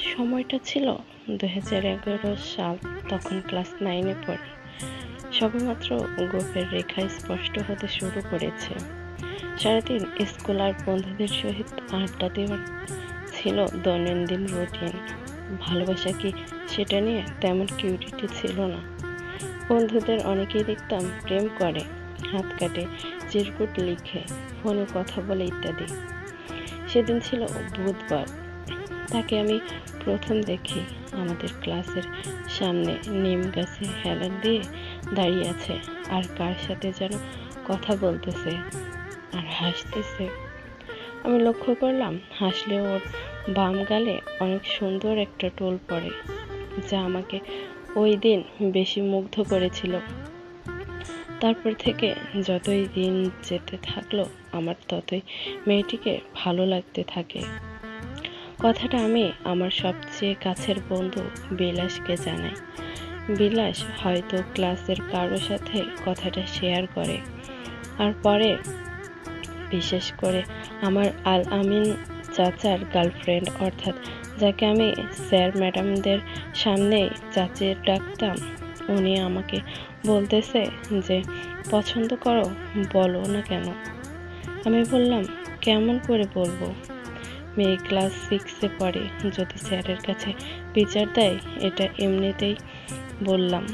সময়টা ছিল দু হাজার এগারো সাল, তখন ক্লাস নাইনে পড়ি। সবেমাত্র গোপের রেখা স্পষ্ট হতে শুরু করেছে। সারাদিন স্কুল আর বন্ধুদের সহিত আড্ডা দেওয়ার ছিল দৈনন্দিন রুটিন। ভালোবাসা কি সেটা নিয়ে তেমন কিউরিটি ছিল না। বন্ধুদের অনেকেই দেখতাম প্রেম করে, হাত কাটে, চিরকুট লিখে, ফোনে কথা বলে ইত্যাদি। সেদিন ছিল বুধবার। তাকে আমি প্রথম দেখি। আমাদের ক্লাসের সামনে নিম গাছে হেলান দিয়ে দাঁড়িয়ে আছে। আর কার সাথে যেন কথা বলতেছে আর হাসতেছে। আমি লক্ষ্য করলাম হাসলে ওর বাম গালে অনেক সুন্দর একটা টোল পড়ে, যা আমাকে ওই দিন বেশি মুগ্ধ করেছিল। তারপর থেকে যতই দিন যেতে থাকল, আমার ততই মেয়েটিকে ভালো লাগতে থাকে। কথাটা আমি আমার সবচেয়ে কাছের বন্ধু বিলাসকে জানাই। বিলাস হয়তো ক্লাসের কারও সাথে কথাটা শেয়ার করে। আর পরে বিশেষ করে আমার আল আমিন চাচার গার্লফ্রেন্ড অর্থাৎ যাকে আমি স্যার ম্যাডামদের সামনে চাচির ডাকতাম, উনি আমাকে বলতেছে যে, পছন্দ করো, বলো না কেন? আমি বললাম, কেমন করে বলব? মেয়ে ক্লাস সিক্সে পড়ে, যদি স্যারের কাছে বিচার দেয়, এটা এমনিতেই বললাম।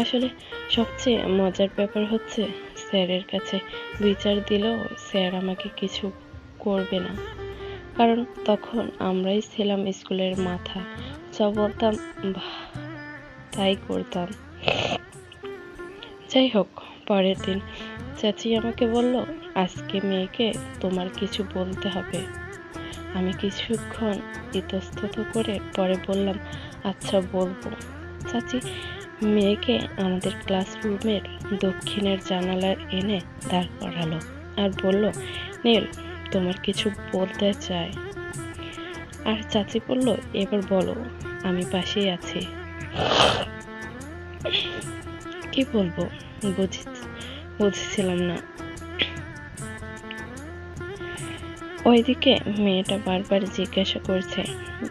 আসলে সবচেয়ে মজার ব্যাপার হচ্ছে, স্যারের কাছে বিচার দিলেও স্যার আমাকে কিছু করবে না। কারণ তখন আমরাই ছিলাম স্কুলের মাথা। যা বলতাম তাই করতাম। যাই হোক, পরের দিন চাচি আমাকে বলল, আজকে মেয়েকে তোমার কিছু বলতে হবে। আমি কিছুক্ষণ ইতস্তত করে পরে বললাম আচ্ছা বলব। চাচি, মেয়েকে আমাদের ক্লাসরুমের দক্ষিণের জানালার এনে দাঁড় করালো আর বলল, নীল, তোমার কিছু বলতে চাই। আর চাচি বলল, এবার বলো, আমি পাশেই আছি। কি বলব? বুঝি, বুঝছিলাম না। ওইদিকে মেয়েটা বারবার জিজ্ঞাসা করছে,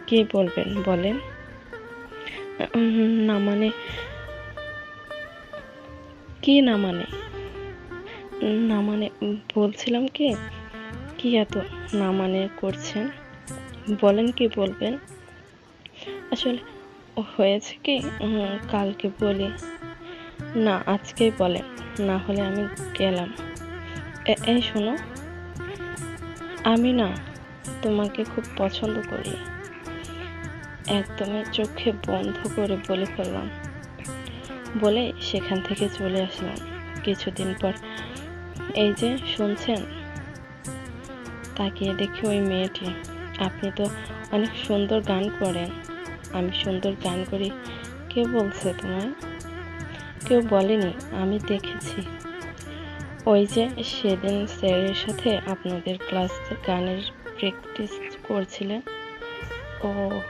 কি বলবেন, বলেন? না মানে? কি না মানে? না মানে বলছিলাম কি? কি এত না মানে করছেন? বলেন কি বলবেন? আসলে হয়েছে কি কালকে বলি। না, আজকেই বলেন, না হলে আমি গেলাম। এই শোনো আমি না তোমাকে খুব পছন্দ করি। একদমই চোখে বন্ধ করে বলে ফেললাম। বলে সেখান থেকে চলে আসলাম। কিছুদিন পর এই যে শুনছেন? তাকিয়ে দেখি ওই মেয়েটি। আপনি তো অনেক সুন্দর গান করেন। আমি সুন্দর গান করি। কে বলছে তোমায়? কেউ বলেনি, আমি দেখেছি। ওই যে সেদিন স্যারের সাথে আপনাদের ক্লাস গানের প্র্যাকটিস করছিলেন। ও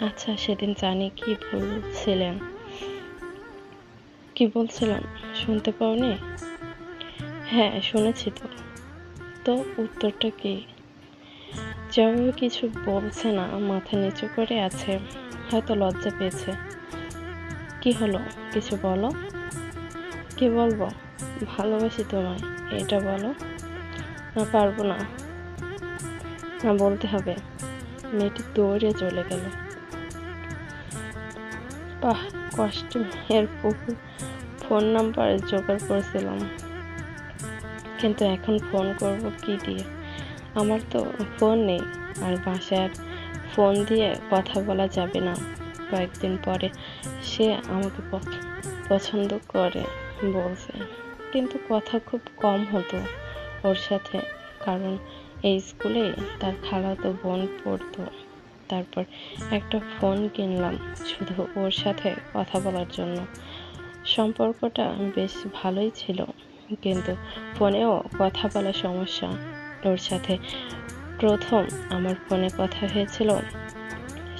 আচ্ছা সেদিন জানি কি বলছিলেন। কি বলছিলাম শুনতে পাওনি? হ্যাঁ শুনেছি তো। তো উত্তরটা কি? যেভাবে কিছু বলছে না, মাথা নিচু করে আছে, হয়তো লজ্জা পেয়েছে। কি হলো? কিছু বলো? কি বলব? ভালোবাসি তোমায়, এটা বলো। না, পারব না। না, বলতে হবে। মেয়েটি দৌড়ে চলে গেল। বাহ, কষ্ট। পুকুর ফোন নাম্বার জোগাড় করেছিলাম। কিন্তু এখন ফোন করব কি দিয়ে? আমার তো ফোন নেই, আর বাসার ফোন দিয়ে কথা বলা যাবে না। কয়েকদিন পরে সে আমাকে পছ- পছন্দ করে, বলছে। কিন্তু কথা খুব কম হতো ওর সাথে, কারণ এই স্কুলে তার খালাতো বোন পড়তো। তারপর একটা ফোন কিনলাম শুধু ওর সাথে কথা বলার জন্য। সম্পর্কটা বেশ ভালোই ছিল, কিন্তু ফোনেও কথা বলা সমস্যা। ওর সাথে প্রথম আমার ফোনে কথা হয়েছিল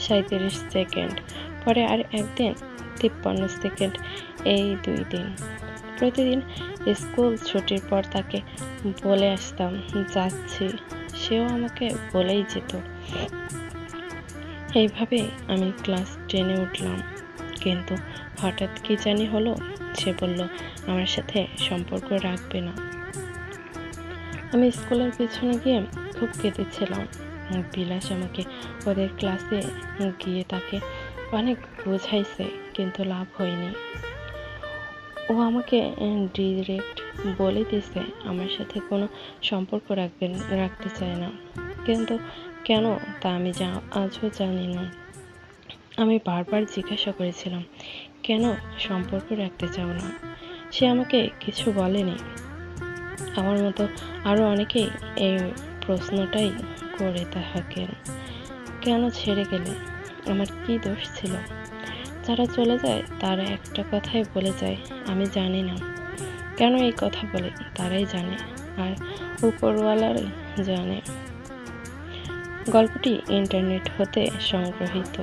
সাঁত্রিশ সেকেন্ড, পরে আর একদিন তিপ্পান্ন সেকেন্ড এই দুই দিন। প্রতিদিন স্কুল ছুটির পর তাকে বলে আসতাম, যাচ্ছি। সেও আমাকে বলেই যেত। এইভাবে আমি ক্লাস টেনে উঠলাম। কিন্তু হঠাৎ কি জানি হলো, সে বলল, আমার সাথে সম্পর্ক রাখবে না। আমি স্কুলের পিছনে গিয়ে খুব কেঁদেছিলাম। বিলাস আমাকে ওদের ক্লাসে গিয়ে তাকে অনেক বোঝাইছে, কিন্তু লাভ হয়নি। ও আমাকে ডিরেক্ট বলে দিছে আমার সাথে কোনো সম্পর্ক রাখবেন, রাখতে চায় না। কিন্তু কেন তা আমি যা, আজও জানি না। আমি বারবার জিজ্ঞাসা করেছিলাম, কেন সম্পর্ক রাখতে চাও না? সে আমাকে কিছু বলেনি। আমার মতো আরও অনেকেই এই প্রশ্নটাই করে থাকেন। কেন ছেড়ে গেলে? আমার কি দোষ ছিল? যারা চলে যায়, তারা একটা কথাই বলে যায়, আমি জানি না। কেন এই কথা বলে? তারাই জানে আর উপরওয়ালার জানে। গল্পটি ইন্টারনেট হতে সংগ্রহীত